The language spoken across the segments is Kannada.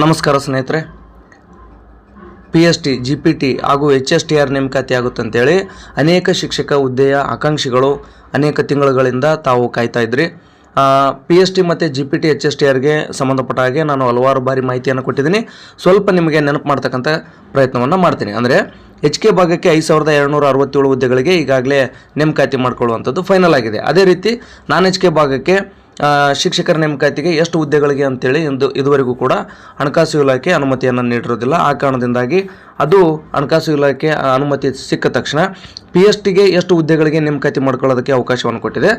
ನಮಸ್ಕಾರ ಸ್ನೇಹಿತರೆ. P S T G P T ಹಾಗೂ ಎಚ್ ಎಸ್ ಟಿ ಆರ್ ನೇಮಕಾತಿ ಆಗುತ್ತೆ ಅಂತೇಳಿ ಅನೇಕ ಶಿಕ್ಷಕ ಹುದ್ದೆಯ ಆಕಾಂಕ್ಷಿಗಳು ಅನೇಕ ತಿಂಗಳುಗಳಿಂದ ತಾವು ಕಾಯ್ತಾ ಇದ್ರಿ. ಪಿ ಎಸ್ ಟಿ ಮತ್ತು G P T H S T ಆರ್ಗೆ ಸಂಬಂಧಪಟ್ಟ ಹಾಗೆ ನಾನು ಹಲವಾರು ಬಾರಿ ಮಾಹಿತಿಯನ್ನು ಕೊಟ್ಟಿದ್ದೀನಿ. ಸ್ವಲ್ಪ ನಿಮಗೆ ನೆನಪು ಮಾಡ್ತಕ್ಕಂಥ ಪ್ರಯತ್ನವನ್ನು ಮಾಡ್ತೀನಿ. ಅಂದರೆ ಎಚ್ ಕೆ ಭಾಗಕ್ಕೆ ಐದು ಸಾವಿರದ ಎರಡುನೂರ ಅರವತ್ತೇಳು ಹುದ್ದೆಗಳಿಗೆ ಈಗಾಗಲೇ ನೇಮಕಾತಿ ಮಾಡಿಕೊಳ್ಳುವಂಥದ್ದು ಫೈನಲ್ ಆಗಿದೆ. ಅದೇ ರೀತಿ ನಾನ್ ಎಚ್ ಕೆ ಭಾಗಕ್ಕೆ ಶಿಕ್ಷಕರ ನೇಮಕಾತಿಗೆ ಎಷ್ಟು ಹುದ್ದೆಗಳಿಗೆ ಅಂತೇಳಿ ಇಂದು ಇದುವರೆಗೂ ಕೂಡ ಹಣಕಾಸು ಇಲಾಖೆ ಅನುಮತಿಯನ್ನು ನೀಡಿರೋದಿಲ್ಲ ಆ ಕಾರಣದಿಂದಾಗಿ ಅದು ಹಣಕಾಸು ಇಲಾಖೆ ಅನುಮತಿ ಸಿಕ್ಕ ತಕ್ಷಣ ಪಿ ಎಸ್ ಟಿಗೆ ಎಷ್ಟು ಹುದ್ದೆಗಳಿಗೆ ನೇಮಕಾತಿ ಮಾಡ್ಕೊಳ್ಳೋದಕ್ಕೆ ಅವಕಾಶವನ್ನು ಕೊಟ್ಟಿದೆ.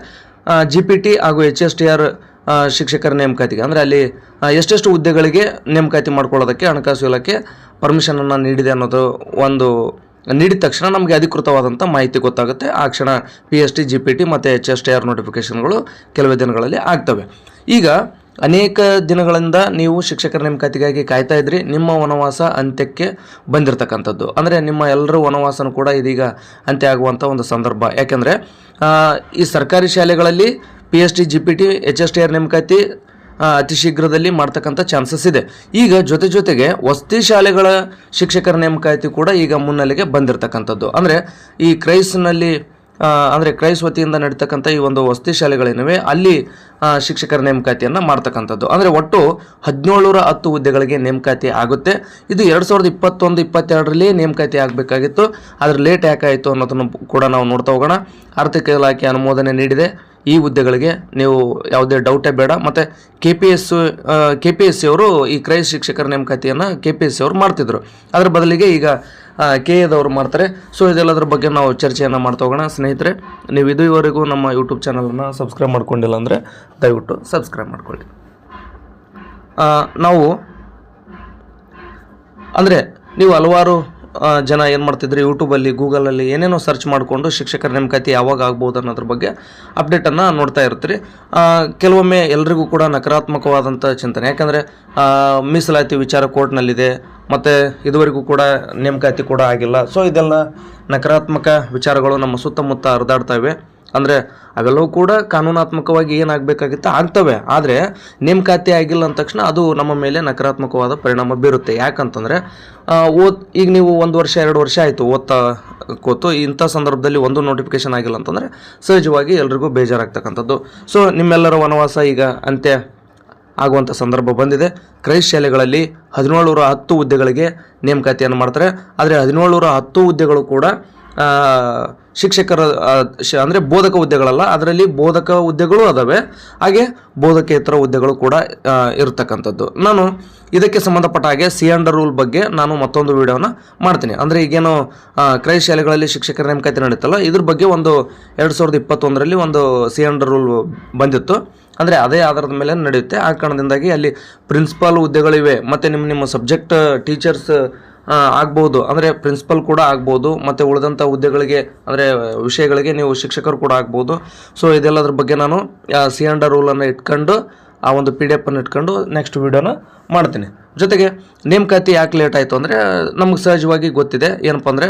ಜಿ ಪಿ ಟಿ ಹಾಗೂ ಎಚ್ ಎಸ್ ಟಿ ಆರ್ ಶಿಕ್ಷಕರ ನೇಮಕಾತಿಗೆ ಅಂದರೆ ಅಲ್ಲಿ ಎಷ್ಟೆಷ್ಟು ಹುದ್ದೆಗಳಿಗೆ ನೇಮಕಾತಿ ಮಾಡ್ಕೊಳ್ಳೋದಕ್ಕೆ ಹಣಕಾಸು ಇಲಾಖೆ ಪರ್ಮಿಷನನ್ನು ನೀಡಿದೆ ಅನ್ನೋದು ಒಂದು ನೀಡಿದ ತಕ್ಷಣ ನಮಗೆ ಅಧಿಕೃತವಾದಂಥ ಮಾಹಿತಿ ಗೊತ್ತಾಗುತ್ತೆ. ಆ ಕ್ಷಣ P S T G P T ಮತ್ತು ಎಚ್ ಎಸ್ ಟಿ ಆರ್ ನೋಟಿಫಿಕೇಷನ್ಗಳು ಕೆಲವೇ ದಿನಗಳಲ್ಲಿ ಆಗ್ತವೆ. ಈಗ ಅನೇಕ ದಿನಗಳಿಂದ ನೀವು ಶಿಕ್ಷಕರ ನೇಮಕಾತಿಗಾಗಿ ಕಾಯ್ತಾ ಇದ್ರಿ. ನಿಮ್ಮ ವನವಾಸ ಅಂತ್ಯಕ್ಕೆ ಬಂದಿರತಕ್ಕಂಥದ್ದು. ಅಂದರೆ ನಿಮ್ಮ ಎಲ್ಲರ ವನವಾಸನೂ ಕೂಡ ಇದೀಗ ಅಂತ್ಯ ಆಗುವಂಥ ಒಂದು ಸಂದರ್ಭ. ಯಾಕೆಂದರೆ ಈ ಸರ್ಕಾರಿ ಶಾಲೆಗಳಲ್ಲಿ P H T G P T H S T R ನೇಮಕಾತಿ ಅತಿ ಶೀಘ್ರದಲ್ಲಿ ಮಾಡ್ತಕ್ಕಂಥ ಚಾನ್ಸಸ್ ಇದೆ. ಈಗ ಜೊತೆ ಜೊತೆಗೆ ವಸತಿ ಶಾಲೆಗಳ ಶಿಕ್ಷಕರ ನೇಮಕಾತಿ ಕೂಡ ಈಗ ಮುನ್ನೆಲೆಗೆ ಬಂದಿರತಕ್ಕಂಥದ್ದು. ಅಂದರೆ ಈ ಕ್ರೈಸ್ನಲ್ಲಿ ಅಂದರೆ ಕ್ರೈಸ್ ವತಿಯಿಂದ ನಡೀತಕ್ಕಂಥ ಈ ಒಂದು ವಸತಿ ಶಾಲೆಗಳೇನಿವೆ ಅಲ್ಲಿ ಶಿಕ್ಷಕರ ನೇಮಕಾತಿಯನ್ನು ಮಾಡ್ತಕ್ಕಂಥದ್ದು. ಅಂದರೆ ಒಟ್ಟು ಹದಿನೇಳುನೂರ ಹತ್ತು ಹುದ್ದೆಗಳಿಗೆ ನೇಮಕಾತಿ ಆಗುತ್ತೆ. ಇದು ಎರಡು ಸಾವಿರದ ಇಪ್ಪತ್ತೊಂದು, ಇಪ್ಪತ್ತೆರಡರಲ್ಲಿ ನೇಮಕಾತಿ ಆಗಬೇಕಾಗಿತ್ತು. ಆದರೆ ಲೇಟ್ ಯಾಕಾಯಿತು ಅನ್ನೋದನ್ನು ಕೂಡ ನಾವು ನೋಡ್ತಾ ಹೋಗೋಣ. ಆರ್ಥಿಕ ಇಲಾಖೆ ಅನುಮೋದನೆ ನೀಡಿದೆ. ಈ ಹುದ್ದೆಗಳಿಗೆ ನೀವು ಯಾವುದೇ ಡೌಟೇ ಬೇಡ. ಮತ್ತು K P S K P S C ಅವರು ಈ ಕ್ರೈ ಶಿಕ್ಷಕರ ನೇಮಕಾತಿಯನ್ನು ಕೆ ಪಿ ಎಸ್ ಸಿ ಅವರು ಮಾಡ್ತಿದ್ರು. ಅದರ ಬದಲಿಗೆ ಈಗ ಕೆ ಎದವರು ಮಾಡ್ತಾರೆ. ಸೊ ಇದೆಲ್ಲದರ ಬಗ್ಗೆ ನಾವು ಚರ್ಚೆಯನ್ನು ಮಾಡ್ತಾ ಹೋಗೋಣ. ಸ್ನೇಹಿತರೆ, ನೀವು ಇದುವರೆಗೂ ನಮ್ಮ ಯೂಟ್ಯೂಬ್ ಚಾನಲನ್ನು ಸಬ್ಸ್ಕ್ರೈಬ್ ಮಾಡ್ಕೊಂಡಿಲ್ಲ ಅಂದರೆ ದಯವಿಟ್ಟು ಸಬ್ಸ್ಕ್ರೈಬ್ ಮಾಡ್ಕೊಳ್ಳಿ. ನಾವು, ಅಂದರೆ ನೀವು ಹಲವಾರು ಜನ ಏನು ಮಾಡ್ತಿದ್ರು ಯೂಟ್ಯೂಬಲ್ಲಿ ಗೂಗಲಲ್ಲಿ ಏನೇನೋ ಸರ್ಚ್ ಮಾಡಿಕೊಂಡು ಶಿಕ್ಷಕರ ನೇಮಕಾತಿ ಯಾವಾಗ ಆಗ್ಬೋದು ಅನ್ನೋದ್ರ ಬಗ್ಗೆ ಅಪ್ಡೇಟನ್ನು ನೋಡ್ತಾ ಇರ್ತೀರಿ. ಕೆಲವೊಮ್ಮೆ ಎಲ್ರಿಗೂ ಕೂಡ ನಕಾರಾತ್ಮಕವಾದಂಥ ಚಿಂತನೆ. ಯಾಕಂದರೆ ಮೀಸಲಾತಿ ವಿಚಾರ ಕೋರ್ಟ್ನಲ್ಲಿದೆ ಮತ್ತು ಇದುವರೆಗೂ ಕೂಡ ನೇಮಕಾತಿ ಕೂಡ ಆಗಿಲ್ಲ. ಸೊ ಇದೆಲ್ಲ ನಕಾರಾತ್ಮಕ ವಿಚಾರಗಳು ನಮ್ಮ ಸುತ್ತಮುತ್ತ ಹರಿದಾಡ್ತಾ ಇವೆ. ಅಂದರೆ ಅವೆಲ್ಲವೂ ಕೂಡ ಕಾನೂನಾತ್ಮಕವಾಗಿ ಏನಾಗಬೇಕಾಗಿತ್ತು? ಆಗ್ತವೆ. ಆದರೆ ನೇಮಕಾತಿ ಆಗಿಲ್ಲ ಅಂದ ತಕ್ಷಣ ಅದು ನಮ್ಮ ಮೇಲೆ ನಕಾರಾತ್ಮಕವಾದ ಪರಿಣಾಮ ಬೀರುತ್ತೆ. ಯಾಕಂತಂದರೆ ಓದ್, ಈಗ ನೀವು ಒಂದು ವರ್ಷ, ಎರಡು ವರ್ಷ ಆಯಿತು ಓದ್ತಾ ಕೂತು, ಇಂಥ ಸಂದರ್ಭದಲ್ಲಿ ಒಂದು ನೋಟಿಫಿಕೇಶನ್ ಆಗಿಲ್ಲ ಅಂತಂದರೆ ಸಹಜವಾಗಿ ಎಲ್ರಿಗೂ ಬೇಜಾರಾಗ್ತಕ್ಕಂಥದ್ದು. ಸೊ ನಿಮ್ಮೆಲ್ಲರ ವನವಾಸ ಈಗ ಅಂತ್ಯ ಆಗುವಂಥ ಸಂದರ್ಭ ಬಂದಿದೆ. ಕ್ರೈಸ್ಟ್ ಶಾಲೆಗಳಲ್ಲಿ ಹದಿನೇಳುನೂರ ಹತ್ತು ಹುದ್ದೆಗಳಿಗೆ ನೇಮಕಾತಿಯನ್ನು ಮಾಡ್ತಾರೆ. ಆದರೆ ಹದಿನೇಳುನೂರ ಹತ್ತು ಹುದ್ದೆಗಳು ಕೂಡ ಶಿಕ್ಷಕರ ಅಂದರೆ ಬೋಧಕ ಹುದ್ದೆಗಳಲ್ಲ, ಅದರಲ್ಲಿ ಬೋಧಕ ಹುದ್ದೆಗಳು ಅದಾವೆ. ಹಾಗೆ ಬೋಧಕೇತರ ಹುದ್ದೆಗಳು ಕೂಡ ಇರತಕ್ಕಂಥದ್ದು. ನಾನು ಇದಕ್ಕೆ ಸಂಬಂಧಪಟ್ಟ ಹಾಗೆ ಸಿ ಅಂಡರ್ ರೂಲ್ ಬಗ್ಗೆ ನಾನು ಮತ್ತೊಂದು ವಿಡಿಯೋನ ಮಾಡ್ತೀನಿ. ಅಂದರೆ ಈಗೇನು ಕ್ರೈ ಶಾಲೆಗಳಲ್ಲಿ ಶಿಕ್ಷಕರ ನೇಮಕಾತಿ ನಡೀತಲ್ಲ, ಇದ್ರ ಬಗ್ಗೆ ಒಂದು ಎರಡು ಸಾವಿರದ ಇಪ್ಪತ್ತೊಂದರಲ್ಲಿ ಒಂದು ಸಿ ಅಂಡರ್ ರೂಲ್ ಬಂದಿತ್ತು. ಅಂದರೆ ಅದೇ ಆಧಾರದ ಮೇಲೆ ನಡೆಯುತ್ತೆ. ಆ ಕಾರಣದಿಂದಾಗಿ ಅಲ್ಲಿ ಪ್ರಿನ್ಸಿಪಾಲ್ ಹುದ್ದೆಗಳಿವೆ. ಮತ್ತು ನಿಮ್ಮ ನಿಮ್ಮ ಸಬ್ಜೆಕ್ಟ್ ಟೀಚರ್ಸ್ ಆಗ್ಬೋದು. ಅಂದರೆ ಪ್ರಿನ್ಸಿಪಲ್ ಕೂಡ ಆಗ್ಬೋದು. ಮತ್ತು ಉಳಿದಂಥ ಹುದ್ದೆಗಳಿಗೆ, ಅಂದರೆ ವಿಷಯಗಳಿಗೆ ನೀವು ಶಿಕ್ಷಕರು ಕೂಡ ಆಗ್ಬೋದು. ಸೊ ಇದೆಲ್ಲದ್ರ ಬಗ್ಗೆ ನಾನು ಸಿ ಅಂಡ ರೂಲನ್ನು ಇಟ್ಕೊಂಡು, ಆ ಒಂದು ಪಿ ಡಿ ಎಫನ್ನು ಇಟ್ಕೊಂಡು ನೆಕ್ಸ್ಟ್ ವೀಡಿಯೋನ ಮಾಡ್ತೀನಿ. ಜೊತೆಗೆ ನೇಮಕಾತಿ ಯಾಕೆ ಲೇಟ್ ಆಯಿತು ಅಂದರೆ, ನಮಗೆ ಸಹಜವಾಗಿ ಗೊತ್ತಿದೆ. ಏನಪ್ಪ ಅಂದರೆ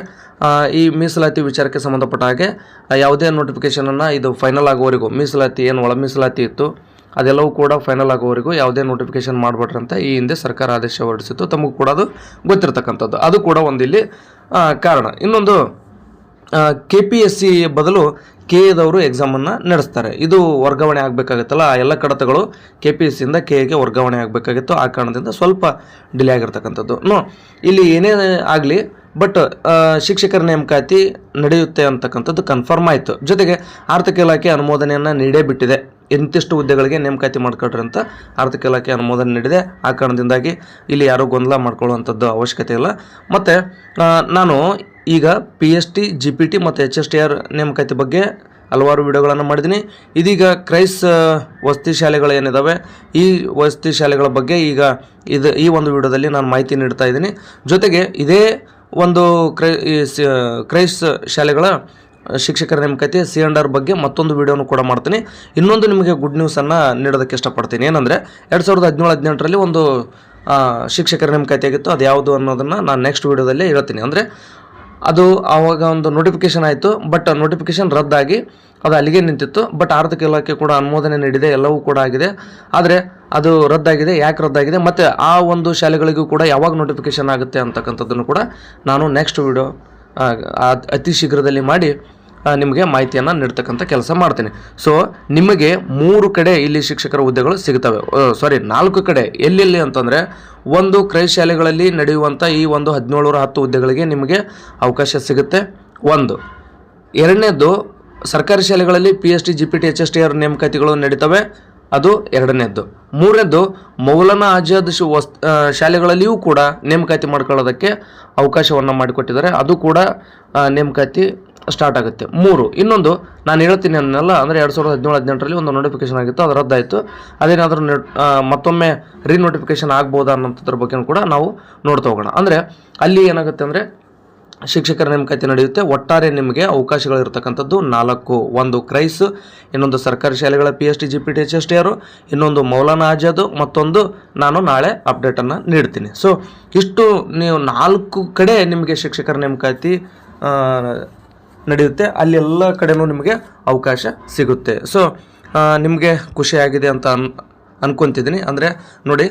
ಈ ಮೀಸಲಾತಿ ವಿಚಾರಕ್ಕೆ ಸಂಬಂಧಪಟ್ಟ ಹಾಗೆ ಯಾವುದೇ ನೋಟಿಫಿಕೇಷನನ್ನು ಇದು ಫೈನಲ್ ಆಗೋವರೆಗೂ, ಮೀಸಲಾತಿ ಏನು ಒಳ ಮೀಸಲಾತಿ ಇತ್ತು ಅದೆಲ್ಲವೂ ಕೂಡ ಫೈನಲ್ ಆಗೋವರೆಗೂ ಯಾವುದೇ ನೋಟಿಫಿಕೇಶನ್ ಮಾಡಬೇಡ್ರಿ ಅಂತ ಈ ಹಿಂದೆ ಸರ್ಕಾರ ಆದೇಶ ಹೊರಡಿಸಿತ್ತು. ತಮಗೂ ಕೂಡ ಅದು ಗೊತ್ತಿರತಕ್ಕಂಥದ್ದು. ಅದು ಕೂಡ ಒಂದು ಇಲ್ಲಿ ಕಾರಣ. ಇನ್ನೊಂದು ಕೆ ಪಿ ಎಸ್ ಸಿ ಬದಲು ಕೆ ಎದವರು ಎಕ್ಸಾಮನ್ನು ನಡೆಸ್ತಾರೆ. ಇದು ವರ್ಗಾವಣೆ ಆಗಬೇಕಾಗುತ್ತಲ್ಲ? ಆ ಎಲ್ಲ ಕಡತಗಳು ಕೆ ಪಿ ಎಸ್ ಸಿಯಿಂದ ಕೆ ಎಗೆ ವರ್ಗಾವಣೆ ಆಗಬೇಕಾಗಿತ್ತು. ಆ ಕಾರಣದಿಂದ ಸ್ವಲ್ಪ ಡಿಲೇ ಆಗಿರ್ತಕ್ಕಂಥದ್ದು. ನೋ, ಇಲ್ಲಿ ಏನೇ ಆಗಲಿ ಬಟ್ ಶಿಕ್ಷಕರ ನೇಮಕಾತಿ ನಡೆಯುತ್ತೆ ಅಂತಕ್ಕಂಥದ್ದು ಕನ್ಫರ್ಮ್ ಆಯಿತು. ಜೊತೆಗೆ ಆರ್ಥಿಕ ಇಲಾಖೆ ಅನುಮೋದನೆಯನ್ನು ನೀಡೇ ಬಿಟ್ಟಿದೆ. ಇಂತಿಷ್ಟು ಹುದ್ದೆಗಳಿಗೆ ನೇಮಕಾತಿ ಮಾಡ್ಕೊಳ್ರಿ ಅಂತ ಆರ್ಥಿಕ ಇಲಾಖೆ ಅನುಮೋದನೆ ನೀಡಿದೆ. ಆ ಕಾರಣದಿಂದಾಗಿ ಇಲ್ಲಿ ಯಾರೂ ಗೊಂದಲ ಮಾಡ್ಕೊಳ್ಳುವಂಥದ್ದು ಅವಶ್ಯಕತೆ ಇಲ್ಲ. ಮತ್ತು ನಾನು ಈಗ P S T G P T ಮತ್ತು ಎಚ್ ಎಸ್ ಟಿ ಆರ್ ನೇಮಕಾತಿ ಬಗ್ಗೆ ಹಲವಾರು ವಿಡಿಯೋಗಳನ್ನು ಮಾಡಿದ್ದೀನಿ. ಇದೀಗ ಕ್ರೈಸ್ ವಸತಿ ಶಾಲೆಗಳು ಏನಿದ್ದಾವೆ ಈ ವಸತಿ ಶಾಲೆಗಳ ಬಗ್ಗೆ ಈಗ ಇದು, ಈ ಒಂದು ವಿಡಿಯೋದಲ್ಲಿ ನಾನು ಮಾಹಿತಿ ನೀಡ್ತಾ ಇದ್ದೀನಿ. ಜೊತೆಗೆ ಇದೇ ಒಂದು ಕ್ರೈ ಕ್ರೈಸ್ ಶಾಲೆಗಳ ಶಿಕ್ಷಕರ ನೇಮಕಾತಿ ಸಿ ಅಂಡ್ ಆರ್ ಬಗ್ಗೆ ಮತ್ತೊಂದು ವಿಡಿಯೋನು ಕೂಡ ಮಾಡ್ತೀನಿ. ಇನ್ನೊಂದು ನಿಮಗೆ ಗುಡ್ ನ್ಯೂಸನ್ನು ನೀಡೋದಕ್ಕೆ ಇಷ್ಟಪಡ್ತೀನಿ. ಏನಂದರೆ, ಎರಡು ಸಾವಿರದ ಹದಿನೇಳು ಹದಿನೆಂಟರಲ್ಲಿ ಒಂದು ಶಿಕ್ಷಕರ ನೇಮಕಾತಿ ಆಗಿತ್ತು. ಅದು ಯಾವುದು ಅನ್ನೋದನ್ನು ನಾನು ನೆಕ್ಸ್ಟ್ ವಿಡಿಯೋದಲ್ಲಿ ಹೇಳ್ತೀನಿ. ಅಂದರೆ, ಅದು ಆವಾಗ ಒಂದು ನೋಟಿಫಿಕೇಶನ್ ಆಯಿತು. ಬಟ್ ನೋಟಿಫಿಕೇಶನ್ ರದ್ದಾಗಿ ಅದು ಅಲ್ಲಿಗೆ ನಿಂತಿತ್ತು. ಬಟ್ ಆರ್ಥಿಕ ಇಲಾಖೆ ಕೂಡ ಅನುಮೋದನೆ ನೀಡಿದೆ. ಎಲ್ಲವೂ ಕೂಡ ಆಗಿದೆ. ಆದರೆ, ಅದು ರದ್ದಾಗಿದೆ. ಯಾಕೆ ರದ್ದಾಗಿದೆ? ಮತ್ತು ಆ ಒಂದು ಶಾಲೆಗಳಿಗೂ ಕೂಡ ಯಾವಾಗ ನೋಟಿಫಿಕೇಶನ್ ಆಗುತ್ತೆ ಅಂತಕ್ಕಂಥದ್ದನ್ನು ಕೂಡ ನಾನು ನೆಕ್ಸ್ಟ್ ವಿಡಿಯೋ ಅತಿ ಶೀಘ್ರದಲ್ಲಿ ಮಾಡಿ ನಿಮಗೆ ಮಾಹಿತಿಯನ್ನು ನೀಡ್ತಕ್ಕಂಥ ಕೆಲಸ ಮಾಡ್ತೀನಿ. ಸೊ ನಿಮಗೆ ಮೂರು ಕಡೆ ಇಲ್ಲಿ ಶಿಕ್ಷಕರ ಹುದ್ದೆಗಳು ಸಿಗ್ತವೆ. ಸಾರಿ ನಾಲ್ಕು ಕಡೆ. ಎಲ್ಲೆಲ್ಲಿ ಅಂತಂದರೆ, ಒಂದು ಕ್ರೈ ಶಾಲೆಗಳಲ್ಲಿ ನಡೆಯುವಂಥ ಈ ಒಂದು ಹದಿನೇಳರ ಹತ್ತು ಹುದ್ದೆಗಳಿಗೆ ನಿಮಗೆ ಅವಕಾಶ ಸಿಗುತ್ತೆ. ಒಂದು. ಎರಡನೇದು, ಸರ್ಕಾರಿ ಶಾಲೆಗಳಲ್ಲಿ P H D G P T H S T R ನೇಮಕಾತಿಗಳು ನಡೀತವೆ. ಅದು ಎರಡನೇದ್ದು ಮೂರನೇದು ಮೌಲಾನಾ ಆಜಾದ್ ವಸ್ ಶಾಲೆಗಳಲ್ಲಿಯೂ ಕೂಡ ನೇಮಕಾತಿ ಮಾಡ್ಕೊಳ್ಳೋದಕ್ಕೆ ಅವಕಾಶವನ್ನು ಮಾಡಿಕೊಟ್ಟಿದ್ದಾರೆ. ಅದು ಕೂಡ ನೇಮಕಾತಿ ಸ್ಟಾರ್ಟ್ ಆಗುತ್ತೆ. ಮೂರು, ಇನ್ನೊಂದು ನಾನು ಹೇಳ್ತೀನಿ ಅನ್ನೆಲ್ಲ, ಅಂದರೆ ಎರಡು ಸಾವಿರದ ಹದಿನೇಳು, ಹದಿನೆಂಟರಲ್ಲಿ ಒಂದು ನೋಟಿಫಿಕೇಶನ್ ಆಗಿತ್ತು, ಅದು ರದ್ದಾಯಿತು. ಅದೇನಾದರೂ ಮತ್ತೊಮ್ಮೆ ರೀ ಮತ್ತೊಮ್ಮೆ ರೀನೋಟಿಫಿಕೇಶನ್ ಆಗ್ಬೋದಾ ಅನ್ನೋಂಥದ್ರ ಬಗ್ಗೆ ಕೂಡ ನಾವು ನೋಡ್ತಾ ಹೋಗೋಣ. ಅಂದರೆ ಅಲ್ಲಿ ಏನಾಗುತ್ತೆ ಅಂದರೆ ಶಿಕ್ಷಕರ ನೇಮಕಾತಿ ನಡೆಯುತ್ತೆ. ಒಟ್ಟಾರೆ ನಿಮಗೆ ಅವಕಾಶಗಳಿರ್ತಕ್ಕಂಥದ್ದು ನಾಲ್ಕು, ಒಂದು ಕ್ರೈಸ್, ಇನ್ನೊಂದು ಸರ್ಕಾರಿ ಶಾಲೆಗಳ P H D G P T H S T R ಇನ್ನೊಂದು ಮೌಲಾನಾ ಆಜಾದ್, ಮತ್ತೊಂದು ನಾನು ನಾಳೆ ಅಪ್ಡೇಟನ್ನು ನೀಡ್ತೀನಿ. ಸೊ ಇಷ್ಟು ನೀವು ನಾಲ್ಕು ಕಡೆ ನಿಮಗೆ ಶಿಕ್ಷಕರ ನೇಮಕಾತಿ ನಡೆಯುತ್ತೆ. ಅಲ್ಲಿ ಎಲ್ಲ ಕಡೆನೂ ನಿಮಗೆ ಅವಕಾಶ ಸಿಗುತ್ತೆ. ಸೊ ನಿಮಗೆ ಖುಷಿಯಾಗಿದೆ ಅಂತ ಅನ್ ಅಂದ್ಕೊತಿದ್ದೀನಿ ಅಂದರೆ ನೋಡಿ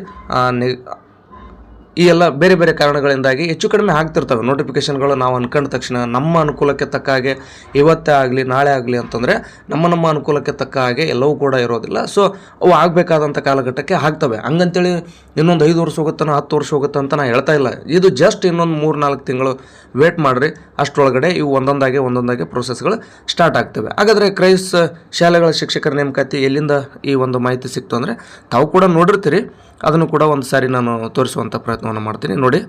ಈ ಎಲ್ಲ ಬೇರೆ ಬೇರೆ ಕಾರಣಗಳಿಂದಾಗಿ ಹೆಚ್ಚು ಕಡಿಮೆ ಆಗ್ತಿರ್ತವೆ ನೋಟಿಫಿಕೇಷನ್ಗಳು ನಾವು ಅನ್ಕೊಂಡ ತಕ್ಷಣ. ನಮ್ಮ ಅನುಕೂಲಕ್ಕೆ ತಕ್ಕ ಹಾಗೆ ಇವತ್ತೇ ಆಗಲಿ, ನಾಳೆ ಆಗಲಿ ಅಂತಂದರೆ ನಮ್ಮ ನಮ್ಮ ಅನುಕೂಲಕ್ಕೆ ತಕ್ಕ ಹಾಗೆ ಎಲ್ಲವೂ ಕೂಡ ಇರೋದಿಲ್ಲ. ಸೊ ಅವು ಆಗಬೇಕಾದಂಥ ಕಾಲಘಟ್ಟಕ್ಕೆ ಆಗ್ತವೆ. ಹಂಗಂತೇಳಿ ಇನ್ನೊಂದು ಐದು ವರ್ಷ ಹೋಗುತ್ತಾನೋ, ಹತ್ತು ವರ್ಷ ಹೋಗುತ್ತೆ ಅಂತ ನಾನು ಹೇಳ್ತಾ ಇಲ್ಲ. ಇದು ಜಸ್ಟ್ ಇನ್ನೊಂದು ಮೂರು ನಾಲ್ಕು ತಿಂಗಳು ವೇಟ್ ಮಾಡಿರಿ. ಅಷ್ಟರೊಳಗಡೆ ಇವು ಒಂದೊಂದಾಗಿ ಒಂದೊಂದಾಗಿ ಪ್ರೊಸೆಸ್ಗಳು ಸ್ಟಾರ್ಟ್ ಆಗ್ತವೆ. ಹಾಗಾದರೆ ಕ್ರೈಸ್ ಶಾಲೆಗಳ ಶಿಕ್ಷಕರ ನೇಮಕಾತಿ ಎಲ್ಲಿಂದ ಈ ಒಂದು ಮಾಹಿತಿ ಸಿಕ್ತು ಅಂದರೆ ತಾವು ಕೂಡ ನೋಡಿರ್ತೀರಿ. ಅದನ್ನು ಕೂಡ ಒಂದು ಸಾರಿ ನಾನು ತೋರಿಸುವಂಥ ಪ್ರಯತ್ನವನ್ನು ಮಾಡ್ತೀನಿ. ನೋಡಿ.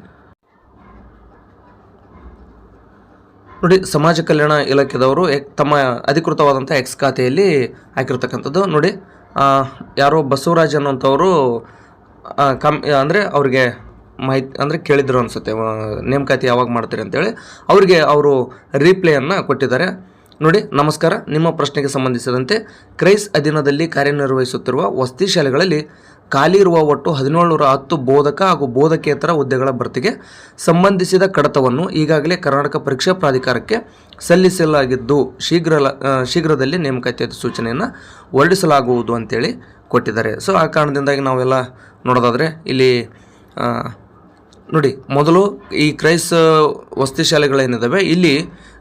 ನೋಡಿ, ಸಮಾಜ ಕಲ್ಯಾಣ ಇಲಾಖೆದವರು ತಮ್ಮ ಅಧಿಕೃತವಾದಂಥ ಎಕ್ಸ್ ಖಾತೆಯಲ್ಲಿ ಹಾಕಿರ್ತಕ್ಕಂಥದ್ದು. ನೋಡಿ ಯಾರೋ ಬಸವರಾಜ್ ಅನ್ನೋಂಥವರು ಕಮ್ ಅಂದರೆ ಅವ್ರಿಗೆ ಮಾಹಿತಿ, ಅಂದರೆ ಕೇಳಿದ್ರು ಅನಿಸುತ್ತೆ. ನೇಮಕಾತಿ ಯಾವಾಗ ಮಾಡ್ತೀರಿ ಅಂತೇಳಿ. ಅವರಿಗೆ ಅವರು ರೀಪ್ಲೇಯನ್ನು ಕೊಟ್ಟಿದ್ದಾರೆ. ನೋಡಿ, ನಮಸ್ಕಾರ. ನಿಮ್ಮ ಪ್ರಶ್ನೆಗೆ ಸಂಬಂಧಿಸಿದಂತೆ ಕ್ರೈಸ್ ಅಧೀನದಲ್ಲಿ ಕಾರ್ಯನಿರ್ವಹಿಸುತ್ತಿರುವ ವಸತಿ ಶಾಲೆಗಳಲ್ಲಿ ಖಾಲಿ ಇರುವ ಒಟ್ಟು ಹದಿನೇಳುನೂರ ಹತ್ತು ಬೋಧಕ ಹಾಗೂ ಬೋಧಕೇತರ ಹುದ್ದೆಗಳ ಭರ್ತಿಗೆ ಸಂಬಂಧಿಸಿದ ಕಡತವನ್ನು ಈಗಾಗಲೇ ಕರ್ನಾಟಕ ಪರೀಕ್ಷಾ ಪ್ರಾಧಿಕಾರಕ್ಕೆ ಸಲ್ಲಿಸಲಾಗಿದ್ದು, ಶೀಘ್ರ ಶೀಘ್ರದಲ್ಲಿ ನೇಮಕಾತಿ ಸೂಚನೆಯನ್ನು ಹೊರಡಿಸಲಾಗುವುದು ಅಂತೇಳಿ ಕೊಟ್ಟಿದ್ದಾರೆ. ಸೊ ಆ ಕಾರಣದಿಂದಾಗಿ ನಾವೆಲ್ಲ ನೋಡೋದಾದರೆ ಇಲ್ಲಿ ನೋಡಿ, ಮೊದಲು ಈ ಕ್ರೈಸ್ ವಸತಿ ಶಾಲೆಗಳೇನಿದ್ದಾವೆ ಇಲ್ಲಿ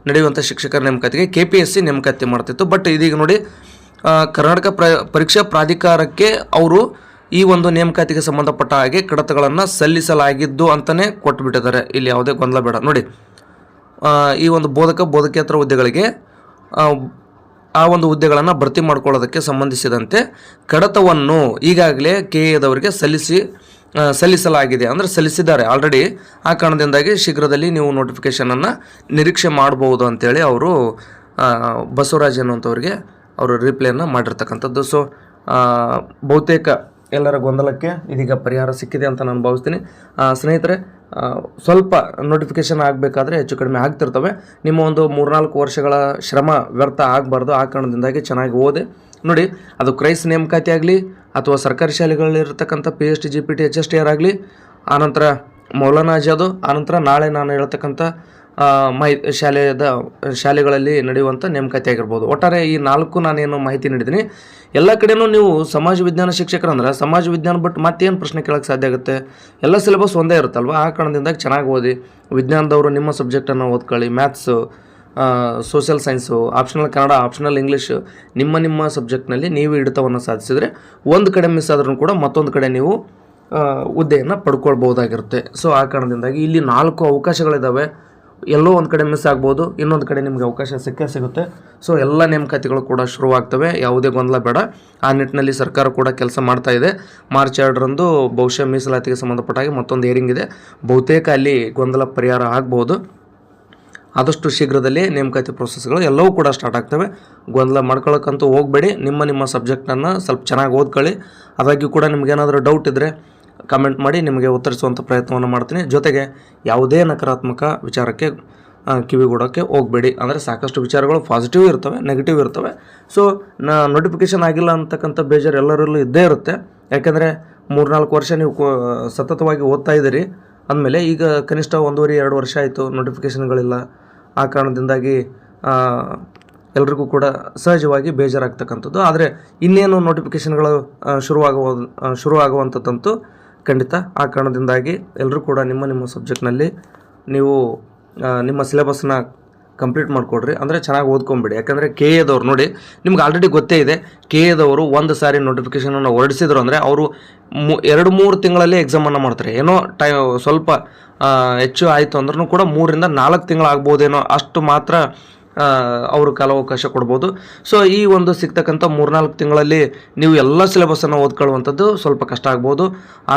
ನಡೆಯುವಂಥ ಶಿಕ್ಷಕರ ನೇಮಕಾತಿಗೆ ಕೆ ಪಿ ಎಸ್ ಸಿ ನೇಮಕಾತಿ ಮಾಡ್ತಿತ್ತು. ಬಟ್ ಇದೀಗ ನೋಡಿ ಕರ್ನಾಟಕ ಪ್ರ, ಪರೀಕ್ಷಾ ಪ್ರಾಧಿಕಾರಕ್ಕೆ ಅವರು ಈ ಒಂದು ನೇಮಕಾತಿಗೆ ಸಂಬಂಧಪಟ್ಟ ಹಾಗೆ ಕಡತಗಳನ್ನು ಸಲ್ಲಿಸಲಾಗಿದ್ದು ಅಂತಲೇ ಕೊಟ್ಟುಬಿಟ್ಟಿದ್ದಾರೆ ಇಲ್ಲಿ ಯಾವುದೇ ಗೊಂದಲ ಬೇಡ. ನೋಡಿ ಈ ಒಂದು ಬೋಧಕ ಬೋಧಕೇತರ ಹುದ್ದೆಗಳಿಗೆ ಆ, ಒಂದು ಹುದ್ದೆಗಳನ್ನು ಭರ್ತಿ ಮಾಡ್ಕೊಳ್ಳೋದಕ್ಕೆ ಸಂಬಂಧಿಸಿದಂತೆ ಕಡತವನ್ನು ಈಗಾಗಲೇ ಕೆ ಎದವರಿಗೆ ಸಲ್ಲಿಸಿ ಸಲ್ಲಿಸಲಾಗಿದೆ. ಅಂದರೆ ಸಲ್ಲಿಸಿದ್ದಾರೆ. ಆಲ್ರೆಡಿ ಆ ಕಾರಣದಿಂದಾಗಿ ಶೀಘ್ರದಲ್ಲಿ ನೀವು ನೋಟಿಫಿಕೇಷನನ್ನು ನಿರೀಕ್ಷೆ ಮಾಡ್ಬೋದು ಅಂತೇಳಿ ಅವರು ಬಸವರಾಜ್ ಅನ್ನುವಂಥವ್ರಿಗೆ ಅವರು ರಿಪ್ಲೈನ ಮಾಡಿರ್ತಕ್ಕಂಥದ್ದು. ಸೊ ಬಹುತೇಕ ಎಲ್ಲರ ಗೊಂದಲಕ್ಕೆ ಇದೀಗ ಪರಿಹಾರ ಸಿಕ್ಕಿದೆ ಅಂತ ನಾನು ಭಾವಿಸ್ತೀನಿ. ಸ್ನೇಹಿತರೆ ಸ್ವಲ್ಪ ನೋಟಿಫಿಕೇಶನ್ ಆಗಬೇಕಾದ್ರೆ ಹೆಚ್ಚು ಕಡಿಮೆ ಆಗ್ತಿರ್ತವೆ. ನಿಮ್ಮ ಒಂದು ಮೂರ್ನಾಲ್ಕು ವರ್ಷಗಳ ಶ್ರಮ ವ್ಯರ್ಥ ಆಗಬಾರ್ದು ಆ ಕಾರಣದಿಂದಾಗಿ ಚೆನ್ನಾಗಿ ಓದಿ. ನೋಡಿ, ಅದು ಕ್ರೈಸ್ ನೇಮಕಾತಿ ಆಗಲಿ ಅಥವಾ ಸರ್ಕಾರಿ ಶಾಲೆಗಳಲ್ಲಿರ್ತಕ್ಕಂಥ P H D G P T H S T R ಆಗಲಿ, ಆನಂತರ ಮೌಲಾನಾ ಆಜಾದು, ಆನಂತರ ನಾಳೆ ನಾನು ಹೇಳ್ತಕ್ಕಂಥ ಮಾಹಿ, ಶಾಲೆಯದ, ಶಾಲೆಗಳಲ್ಲಿ ನಡೆಯುವಂಥ ನೇಮಕಾತಿ ಆಗಿರ್ಬೋದು ಒಟ್ಟಾರೆ ಈ ನಾಲ್ಕು ನಾನೇನು ಮಾಹಿತಿ ನೀಡಿದ್ದೀನಿ. ಎಲ್ಲ ಕಡೆಯೂ ನೀವು ಸಮಾಜ ವಿಜ್ಞಾನ ಶಿಕ್ಷಕರಂದ್ರೆ ಸಮಾಜ ವಿಜ್ಞಾನ ಬಟ್ ಮತ್ತೇನು ಪ್ರಶ್ನೆ ಕೇಳೋಕ್ಕೆ ಸಾಧ್ಯ ಆಗುತ್ತೆ? ಎಲ್ಲ ಸಿಲೆಬಸ್ ಒಂದೇ ಇರುತ್ತಲ್ವ? ಆ ಕಾರಣದಿಂದ ಚೆನ್ನಾಗಿ ಓದಿ, ವಿಜ್ಞಾನದವರು ನಿಮ್ಮ ಸಬ್ಜೆಕ್ಟನ್ನು ಓದ್ಕೊಳ್ಳಿ. Maths social science, optional Kannada, optional English, ನಿಮ್ಮ ನಿಮ್ಮ ಸಬ್ಜೆಕ್ಟ್ನಲ್ಲಿ ನೀವು ಹಿಡಿತವನ್ನು ಸಾಧಿಸಿದರೆ ಒಂದು ಕಡೆ ಮಿಸ್ ಆದ್ರೂ ಕೂಡ ಮತ್ತೊಂದು ಕಡೆ ನೀವು ಹುದ್ದೆಯನ್ನು ಪಡ್ಕೊಳ್ಬೋದಾಗಿರುತ್ತೆ ಸೊ, ಆ ಕಾರಣದಿಂದಾಗಿ ಇಲ್ಲಿ ನಾಲ್ಕು ಅವಕಾಶಗಳಿದ್ದಾವೆ ಎಲ್ಲೋ ಒಂದು ಕಡೆ ಮಿಸ್ ಆಗ್ಬೋದು, ಇನ್ನೊಂದು ಕಡೆ ನಿಮಗೆ ಅವಕಾಶ ಸಿಕ್ಕೇ ಸಿಗುತ್ತೆ. ಸೊ ಎಲ್ಲ ನೇಮಕಾತಿಗಳು ಕೂಡ ಶುರುವಾಗ್ತವೆ, ಯಾವುದೇ ಗೊಂದಲ ಬೇಡ. ಆ ನಿಟ್ಟಿನಲ್ಲಿ ಸರ್ಕಾರ ಕೂಡ ಕೆಲಸ ಮಾಡ್ತಾ ಇದೆ. ಮಾರ್ಚ್ ಎರಡರಂದು ಬಹುಶಃ ಮೀಸಲಾತಿಗೆ ಸಂಬಂಧಪಟ್ಟ ಹಾಗೆ ಮತ್ತೊಂದು ಏರಿಂಗ್ ಇದೆ. ಬಹುತೇಕ ಅಲ್ಲಿ ಗೊಂದಲ ಪರಿಹಾರ ಆಗ್ಬೋದು. ಆದಷ್ಟು ಶೀಘ್ರದಲ್ಲಿ ನೇಮಕಾತಿ ಪ್ರೊಸೆಸ್ಗಳು ಎಲ್ಲವೂ ಕೂಡ ಸ್ಟಾರ್ಟ್ ಆಗ್ತವೆ. ಗೊಂದಲ ಮಾಡ್ಕೊಳ್ಳೋಕ್ಕಂತೂ ಹೋಗಬೇಡಿ. ನಿಮ್ಮ ನಿಮ್ಮ ಸಬ್ಜೆಕ್ಟನ್ನು ಸ್ವಲ್ಪ ಚೆನ್ನಾಗಿ ಓದ್ಕೊಳ್ಳಿ. ಅದಾಗ್ಯೂ ಕೂಡ ನಿಮಗೇನಾದರೂ ಡೌಟ್ ಇದ್ದರೆ ಕಮೆಂಟ್ ಮಾಡಿ ನಿಮಗೆ ಉತ್ತರಿಸುವಂಥ ಪ್ರಯತ್ನವನ್ನು ಮಾಡ್ತೀನಿ. ಜೊತೆಗೆ ಯಾವುದೇ ನಕಾರಾತ್ಮಕ ವಿಚಾರಕ್ಕೆ ಕಿವಿಗೂಡೋಕ್ಕೆ ಹೋಗಬೇಡಿ. ಅಂದರೆ ಸಾಕಷ್ಟು ವಿಚಾರಗಳು ಪಾಸಿಟಿವ್ ಇರ್ತವೆ ನೆಗೆಟಿವ್ ಇರ್ತವೆ. ಸೊ ನಾ ನೋಟಿಫಿಕೇಷನ್ ಆಗಿಲ್ಲ ಅಂತಕ್ಕಂಥ ಬೇಜಾರು ಎಲ್ಲರಲ್ಲೂ ಇದ್ದೇ ಇರುತ್ತೆ. ಯಾಕೆಂದರೆ ಮೂರ್ನಾಲ್ಕು ವರ್ಷ ನೀವು ಸತತವಾಗಿ ಓದ್ತಾ ಇದ್ದೀರಿ. ಅಂದಮೇಲೆ ಈಗ ಕನಿಷ್ಠ ಒಂದೂವರೆ, ಎರಡು ವರ್ಷ ಆಯಿತು ನೋಟಿಫಿಕೇಷನ್ಗಳಿಲ್ಲ ಆ ಕಾರಣದಿಂದಾಗಿ ಎಲ್ರಿಗೂ ಕೂಡ ಸಹಜವಾಗಿ ಬೇಜಾರಾಗ್ತಕ್ಕಂಥದ್ದು. ಆದರೆ ಇನ್ನೇನು ನೋಟಿಫಿಕೇಶನ್ಗಳು ಶುರುವಾಗುವ ಶುರುವಾಗುವಂಥದ್ದಂತೂ ಖಂಡಿತ ಆ ಕಾರಣದಿಂದಾಗಿ ಎಲ್ಲರೂ ಕೂಡ ನಿಮ್ಮ ನಿಮ್ಮ ಸಬ್ಜೆಕ್ಟ್ನಲ್ಲಿ ನೀವು ನಿಮ್ಮ ಸಿಲೆಬಸ್ನ ಕಂಪ್ಲೀಟ್ ಮಾಡಿಕೊಡ್ರಿ. ಅಂದರೆ ಚೆನ್ನಾಗಿ ಓದ್ಕೊಂಬಿಡಿ. ಯಾಕಂದರೆ ಕೆ ಎದವ್ರು ನೋಡಿ, ನಿಮ್ಗೆ ಆಲ್ರೆಡಿ ಗೊತ್ತೇ ಇದೆ, ಕೆ ಎದವರು ಒಂದು ಸಾರಿ ನೋಟಿಫಿಕೇಷನನ್ನು ಹೊರಡಿಸಿದ್ರು ಅಂದರೆ ಅವರು ಮು, ಎರಡು ಮೂರು ತಿಂಗಳಲ್ಲಿ ಎಕ್ಸಾಮನ್ನು ಮಾಡ್ತಾರೆ. ಏನೋ ಟೈ, ಸ್ವಲ್ಪ ಹೆಚ್ಚು ಆಯಿತು ಅಂದ್ರೂ ಕೂಡ ಮೂರರಿಂದ ನಾಲ್ಕು ತಿಂಗಳಾಗ್ಬೋದೇನೋ ಅಷ್ಟು ಮಾತ್ರ ಅವರು ಕಾಲಾವಕಾಶ ಕೊಡ್ಬೋದು. ಸೊ ಈ ಒಂದು ಸಿಗ್ತಕ್ಕಂಥ ಮೂರ್ನಾಲ್ಕು ತಿಂಗಳಲ್ಲಿ ನೀವು ಎಲ್ಲ ಸಿಲೆಬಸ್ಸನ್ನು ಓದ್ಕೊಳ್ಳುವಂಥದ್ದು ಸ್ವಲ್ಪ ಕಷ್ಟ ಆಗ್ಬೋದು.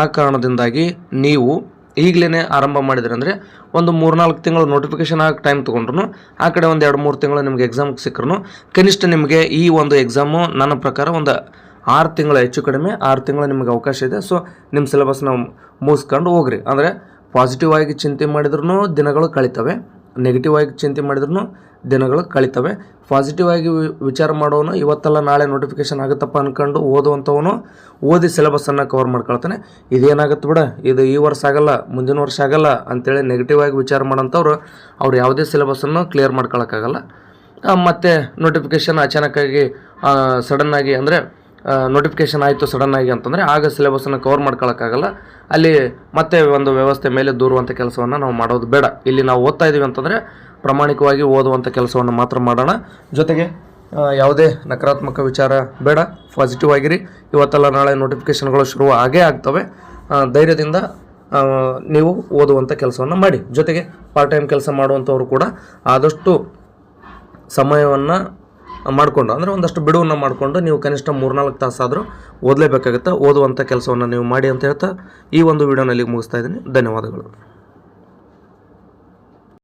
ಆ ಕಾರಣದಿಂದಾಗಿ ನೀವು ಈಗಲೇ ಆರಂಭ ಮಾಡಿದ್ರೆ ಅಂದರೆ ಒಂದು ಮೂರ್ನಾಲ್ಕು ತಿಂಗಳು ನೋಟಿಫಿಕೇಷನ್ ಆಗಿ ಟೈಮ್ ತೊಗೊಂಡ್ರು ಆ ಕಡೆ ಒಂದು ಎರಡು ಮೂರು ತಿಂಗಳು ನಿಮಗೆ ಎಕ್ಸಾಮ್ಗೆ ಸಿಕ್ಕರು ಕನಿಷ್ಠ ನಿಮಗೆ ಈ ಒಂದು ಎಕ್ಸಾಮು ನನ್ನ ಪ್ರಕಾರ ಒಂದು ಆರು ತಿಂಗಳ ಹೆಚ್ಚು ಕಡಿಮೆ ಆರು ತಿಂಗಳು ನಿಮಗೆ ಅವಕಾಶ ಇದೆ. ಸೊ ನಿಮ್ಮ ಸಿಲೆಬಸ್ನ ಮುಗಿಸ್ಕೊಂಡು ಹೋಗ್ರಿ. ಅಂದರೆ ಪಾಸಿಟಿವ್ ಆಗಿ ಚಿಂತೆ ಮಾಡಿದ್ರೂ ದಿನಗಳು ಕಳೀತವೆ ನೆಗೆಟಿವ್ ಆಗಿ ಚಿಂತೆ ಮಾಡಿದ್ರೂ ದಿನಗಳು ಕಳೀತವೆ. ಪಾಸಿಟಿವ್ ಆಗಿ ವಿಚಾರ ಮಾಡೋನು, ಇವತ್ತಲ್ಲ ನಾಳೆ ನೋಟಿಫಿಕೇಶನ್ ಆಗುತ್ತಪ್ಪ ಅಂದ್ಕೊಂಡು ಓದುವಂಥವನು ಓದಿ ಸಿಲೆಬಸ್ಸನ್ನು ಕವರ್ ಮಾಡ್ಕೊಳ್ತಾನೆ. ಇದೇನಾಗುತ್ತೆ ಬಿಡ, ಇದು ಈ ವರ್ಷ ಆಗಲ್ಲ, ಮುಂದಿನ ವರ್ಷ ಆಗಲ್ಲ ಅಂತೇಳಿ ನೆಗೆಟಿವ್ ಆಗಿ ವಿಚಾರ ಮಾಡೋಂಥವ್ರು ಅವ್ರು ಯಾವುದೇ ಸಿಲೆಬಸ್ಸನ್ನು ಕ್ಲಿಯರ್ ಮಾಡ್ಕೊಳಕ್ಕಾಗಲ್ಲ. ಮತ್ತು ನೋಟಿಫಿಕೇಶನ್ ಅಚಾನಕ್ಕಾಗಿ ಸಡನ್ನಾಗಿ ಅಂದರೆ ನೋಟಿಫಿಕೇಶನ್ ಆಯಿತು ಸಡನ್ನಾಗಿ ಅಂತಂದರೆ ಆಗ ಸಿಲೆಬಸ್ಸನ್ನು ಕವರ್ ಮಾಡ್ಕೊಳೋಕ್ಕಾಗಲ್ಲ. ಅಲ್ಲಿ ಮತ್ತೆ ಒಂದು ವ್ಯವಸ್ಥೆ ಮೇಲೆ ದೂರುವಂಥ ಕೆಲಸವನ್ನು ನಾವು ಮಾಡೋದು ಬೇಡ. ಇಲ್ಲಿ ನಾವು ಓದ್ತಾ ಇದ್ದೀವಿ ಅಂತಂದರೆ ಪ್ರಾಮಾಣಿಕವಾಗಿ ಓದುವಂಥ ಕೆಲಸವನ್ನು ಮಾತ್ರ ಮಾಡೋಣ. ಜೊತೆಗೆ ಯಾವುದೇ ನಕಾರಾತ್ಮಕ ವಿಚಾರ ಬೇಡ ಪಾಸಿಟಿವ್ ಆಗಿರಿ. ಇವತ್ತೆಲ್ಲ ನಾಳೆ ನೋಟಿಫಿಕೇಷನ್ಗಳು ಶುರು ಆಗೇ ಆಗ್ತವೆ. ಧೈರ್ಯದಿಂದ ನೀವು ಓದುವಂಥ ಕೆಲಸವನ್ನು ಮಾಡಿ. ಜೊತೆಗೆ ಪಾರ್ಟ್ ಟೈಮ್ ಕೆಲಸ ಮಾಡುವಂಥವ್ರು ಕೂಡ ಆದಷ್ಟು ಸಮಯವನ್ನು ಮಾಡಿಕೊಂಡು, ಅಂದರೆ ಒಂದಷ್ಟು ಬಿಡುವನ್ನು ಮಾಡಿಕೊಂಡು ನೀವು ಕನಿಷ್ಠ ಮೂರ್ನಾಲ್ಕು ತಾಸಾದರೂ ಓದಲೇಬೇಕಾಗುತ್ತೆ. ಓದುವಂಥ ಕೆಲಸವನ್ನು ನೀವು ಮಾಡಿ ಅಂತ ಹೇಳ್ತಾ ಈ ಒಂದು ವಿಡಿಯೋನಲ್ಲಿ ಮುಗಿಸ್ತಾ ಇದ್ದೀನಿ. ಧನ್ಯವಾದಗಳು.